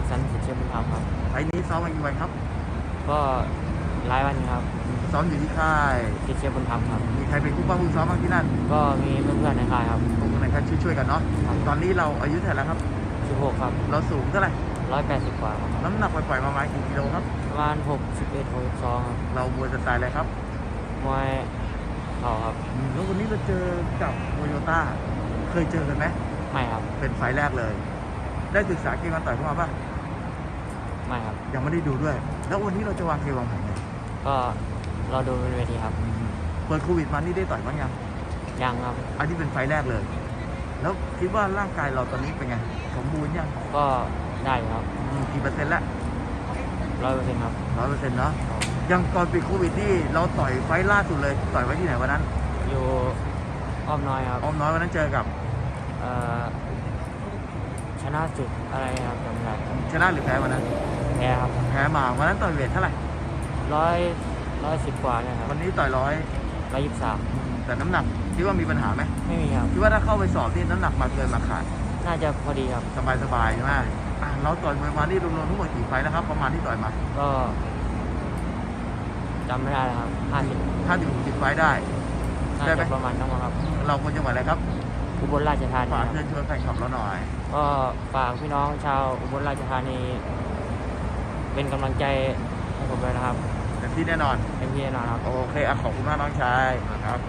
กสรรสิทธิ์เชื่อบุญธรรมครับ ไฟล์นี้ซ้อมมากี่วันครับ ก็หลายวันครับซ้อมอยู่ที่ค่าย สิทธิ์เชื่อบุญธรรมครับ มีใครเป็นผู้ป้องผู้ซ้อมบ้างที่นั่นก็มีเพื่อนๆในค่ายครับพวกคนไหนครับช่วยๆกันเนาะ ครับ ตอนนี้เราอายุเท่าไหร่แล้วครับ 16ครับเราสูงเท่าไหร่ 180กว่าครับน้ำหนักปล่อยๆประมาณกี่กิโลครับ ประมาณ61 62ครับเรามวยสไตล์อะไรครับมวยเข่าครับอืมแล้ววันนี้เราเจอกับโตโยต้า เคยเจอกันไหม ไม่ครับ เป็นไฟล์แรกเลย ได้ศึกษาเกมการต่อยเข้ามาป่ะไม่ครับ ยังไม่ได้ดูด้วย แล้ววันนี้เราจะวางเกมวางแผนไงก็รอดูบนเวทีครับ เปิดโควิดมานี่ได้ต่อยบ้างยัง ยังครับ อันนี้เป็นไฟล์แรกเลย แล้วคิดว่าร่างกายเราตอนนี้เป็นไง สมบูรณ์ยังก็ได้อยู่ครับอืมกี่เปอร์เซ็นต์ละร้อยเปอร์เซ็นต์ครับ ร้อยเปอร์เซ็นต์เนาะ ยังก่อนปิดโควิดนี่เราต่อยไฟล์ล่าสุดเลย ต่อยไว้ที่ไหนวันนั้น อยู่อ้อมน้อยครับอ้อมน้อยวันนั้นเจอกับ เอ่อ ชนะจุดอะไรครับจำไม่ได้ชนะหรือแพ้วันนั้นแพ้ครับแพ้มาวันนั้นต่อยเวทเท่าไหร่ร้อยร้อยสิบกว่าเนี่ยครับวันนี้ต่อยร้อยร้อยยี่สิบสามแต่น้ำหนักคิดว่ามีปัญหาไหมไม่มีครับคิดว่าถ้าเข้าไปสอบนี่น้ำหนักมาเกินมาขาดน่าจะพอดีครับสบายสบายๆใช่ไหมอะเราต่อยมวยมานี่รวมๆทั้งหมดกี่ไฟล์แล้วครับ ประมาณที่ต่อยมาก็จำไม่ได้แล้วครับห้าสิบถ้าถึงสิบไฟล์ได้น่าได้ไหมจะประมาณนั้นมั้งครับ เราคนจังหวัดอะไรครับ อุบลราชธานีฝากคเชิรับญชวนแฟนคลับเราหน่อย ก็ฝากพี่น้องชาวอุบลราชธานี เป็นกำลังใจให้ผมด้วยนะครับเต็มที่แน่นอน เต็มที่แน่นอนครับ โอเคอะขอบคุณมากน้องชายครับ